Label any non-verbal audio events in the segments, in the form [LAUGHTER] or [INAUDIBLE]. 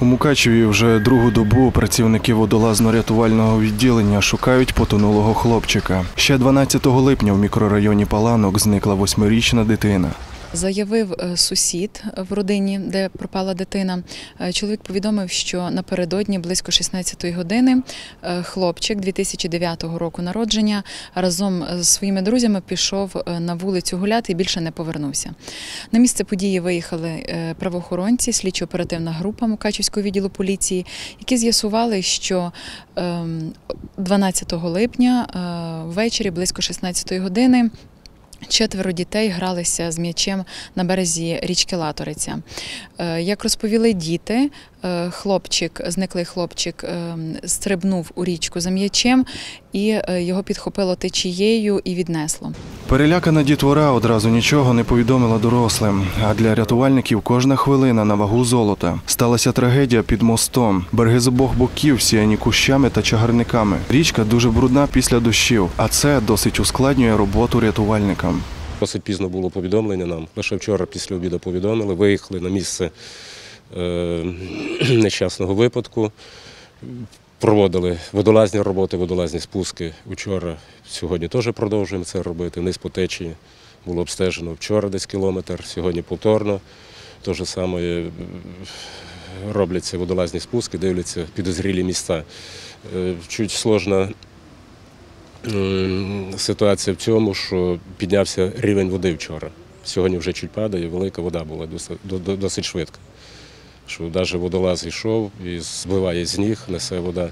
У Мукачеві вже другу добу працівники водолазно-рятувального відділення шукають потонулого хлопчика. Ще 12 липня в мікрорайоні Паланок зникла восьмирічна дитина. Заявив е, сусід в родині, де пропала дитина. Е, Чоловік повідомив, що напередодні близько 16-ї години е, хлопчик 2009 року народження разом з своїми друзями пішов на вулицю гуляти і більше не повернувся. На місце події виїхали правоохоронці, слідчо-оперативна група Мукачівського відділу поліції, які з'ясували, що ем, 12 липня е, ввечері близько 16-ї години. Четверо дітей гралися з м'ячем на березі річки Латориця. Е, Як розповіли діти, е, хлопчик, зниклий хлопчик, е, стрибнув у річку за м'ячем і його підхопило течією і віднесло. Перелякана дітвора одразу нічого не повідомила дорослим. А для рятувальників кожна хвилина на вагу золота. Сталася трагедія під мостом. Береги з обох боків сіяні кущами та чагарниками. Річка дуже брудна після дощів, а це досить ускладнює роботу рятувальникам. Досить пізно було повідомлення нам. Лише вчора після обіду повідомили, виїхали на місце е, [CLEARS THROAT] нещасного випадку. Проводили водолазні роботи, водолазні спуски. Вчора, сьогодні теж продовжуємо це робити. Вниз по течії було обстежено вчора десь кілометр, сьогодні повторно. Те ж саме е, робляться водолазні спуски, дивляться підозрілі місця. Е, Чуть сложна Ситуація в цьому, що піднявся рівень води вчора. Сьогодні вже чуть падає, велика вода була досить, до- до- досить швидко. Що навіть водолаз йшов і збиває з ніг, несе вода.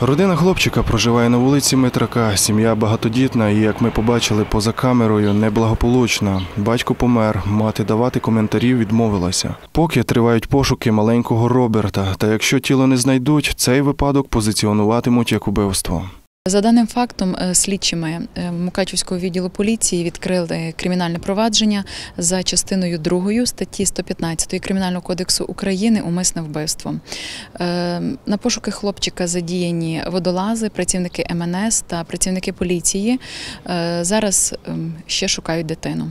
Родина хлопчика проживає на вулиці Митрака. Сім'я багатодітна і, як ми побачили поза камерою, неблагополучна. Батько помер, мати давати коментарів відмовилася. Поки тривають пошуки маленького Роберта. Та якщо тіло не знайдуть, цей випадок позиціонуватимуть як убивство. За даним фактом, е, слідчими е, Мукачівського відділу поліції відкрили кримінальне провадження за частиною 2 статті 115 Кримінального кодексу України умисне вбивство. Е, На пошуки хлопчика задіяні водолази, працівники МНС та працівники поліції. Зараз ем, ще шукають дитину.